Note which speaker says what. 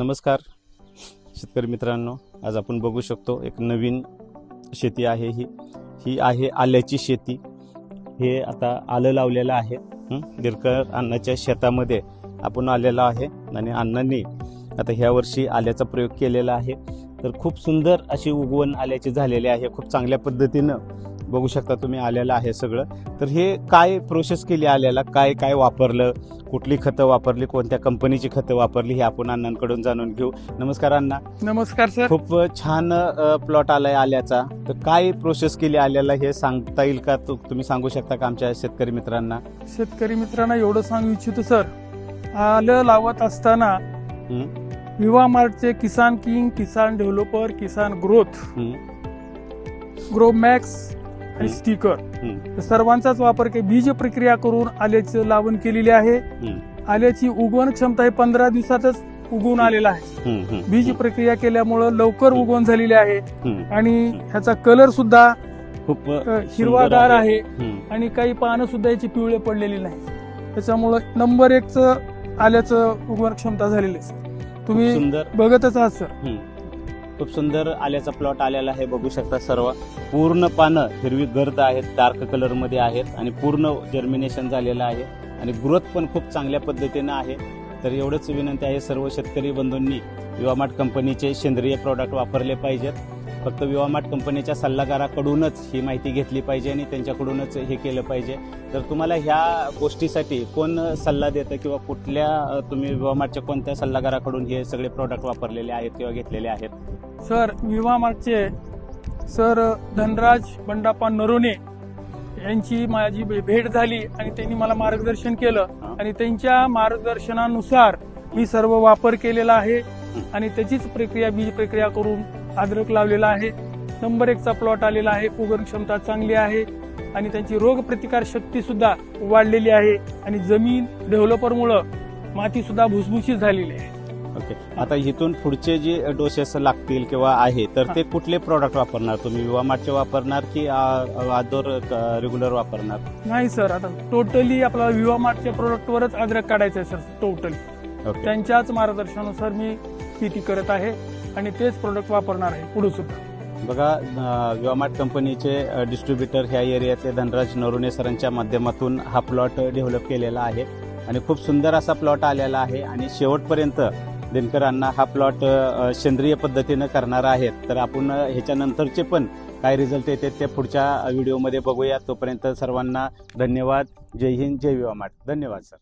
Speaker 1: नमस्कार शेतकरी मित्रांनो. आज आपण बघू शकतो एक नवीन शेती आहे ही. ही आहे आल्याची शेती. हे आता आलं लावलेलं आहे. हं? दिरकर अण्णाच्या शेतामध्ये आपण आलेलो आहे आणि अण्णांनी आता ह्या वर्षी आल्याचा प्रयोग केलेला आहे. तर खूप सुंदर अशी उगवण आल्याची झालेली आहे. खूप चांगल्या पद्धतीनं बघू शकता तुम्ही आलेलं आहे सगळं. तर हे काय प्रोसेस केली आल्याला? काय काय वापरलं? कुठली खतं वापरली? कोणत्या कंपनीची खतं वापरली? हे आपण अण्णांकडून जाणून घेऊ. नमस्कार अण्णा.
Speaker 2: नमस्कार सर.
Speaker 1: खूप छान प्लॉट आलाय आल्याचा. तर काय प्रोसेस केली आल्याला हे सांगता येईल का? तुम्ही सांगू शकता का आमच्या शेतकरी मित्रांना?
Speaker 2: शेतकरी मित्रांना एवढं सांगू इच्छितो सर. आलं लावत असताना? Viva मार्टचे Kisan king Kisan developer Kisan growth? Grow max आणि. स्टिकर. या सर्वांचाच वापर के बीज प्रक्रिया करून आल्याची लावण केलेली आहे. आल्याची उगवण क्षमता ही पंधरा दिवसातच उगवून आलेला आहे बीज प्रक्रिया केल्यामुळं लवकर उगवण झालेली आहे. आणि ह्याचा कलर सुद्धा
Speaker 1: खूप
Speaker 2: हिरवागार आहे. आणि काही पानं सुद्धा याची पिवळे पडलेली नाही त्याच्यामुळं नंबर एकच आल्याचं उगवण क्षमता झालेली आहे तुम्ही बघतच आहात सर.
Speaker 1: खूप सुंदर आल्याचा प्लॉट आलेला आहे. बघू शकता सर्व. पूर्ण पानं हिरवी गर्द आहेत डार्क कलरमध्ये आहेत आणि पूर्ण जर्मिनेशन झालेलं आहे. आणि ग्रोथ पण खूप चांगल्या पद्धतीनं आहे. तर एवढंच विनंती आहे सर्व शेतकरी बंधूंनी. विवामार्ट कंपनीचे सेंद्रिय प्रॉडक्ट वापरले पाहिजेत. फक्त विवामार्ट कंपनीच्या सल्लागाराकडूनच ही माहिती घेतली पाहिजे आणि त्यांच्याकडूनच हे केलं पाहिजे. तर तुम्हाला ह्या गोष्टीसाठी कोण सल्ला देतं किंवा कुठल्या तुम्ही विवामार्टच्या कोणत्या सल्लागाराकडून हे सगळे प्रॉडक्ट वापरलेले आहेत किंवा घेतलेले आहेत?
Speaker 2: सर विवा मागचे सर धनराज बंडाप्पा नरोने यांची माझी भेट झाली आणि त्यांनी मला मार्गदर्शन केलं. आणि त्यांच्या मार्गदर्शनानुसार मी सर्व वापर केलेला आहे आणि त्याचीच प्रक्रिया बीज प्रक्रिया करून अद्रक लावलेला आहे. नंबर एकचा प्लॉट आलेला आहे. उगवण क्षमता चांगली आहे. आणि त्यांची रोग प्रतिकार शक्ती सुद्धा वाढलेली आहे. आणि जमीन डेव्हलपरमुळं माती सुद्धा भुसभुशीत झालेली आहे.
Speaker 1: ओके आता इथून पुढचे जे डोसेस लागतील किंवा आहे तर ते कुठले प्रॉडक्ट वापरणार तुम्ही? विवामार्टचे वापरणार की आदोर रेग्युलर वापरणार?
Speaker 2: नाही सर आता टोटली आपल्याला विवा मार्टच्या प्रोडक्टवरच अद्रक काढायचं आहे सर टोटली त्यांच्याच मार्गदर्शनानुसार मी शेती करत आहे. आणि तेच प्रोडक्ट वापरणार आहे. पुढे सुद्धा.
Speaker 1: बघा विवामार्ट कंपनीचे डिस्ट्रीब्युटर ह्या एरियातले धनराज नरुणे सरांच्या माध्यमातून हा प्लॉट डेव्हलप केलेला आहे. आणि खूप सुंदर असा प्लॉट आलेला आहे. आणि शेवटपर्यंत दिनकरांना हा प्लॉट सेंद्रिय पद्धतीनं करणार आहेत. तर आपण ह्याच्यानंतरचे पण काय रिझल्ट येते ते पुढच्या व्हिडिओमध्ये बघूया. तोपर्यंत सर्वांना धन्यवाद. जय हिंद जय विवामार्ट धन्यवाद सर.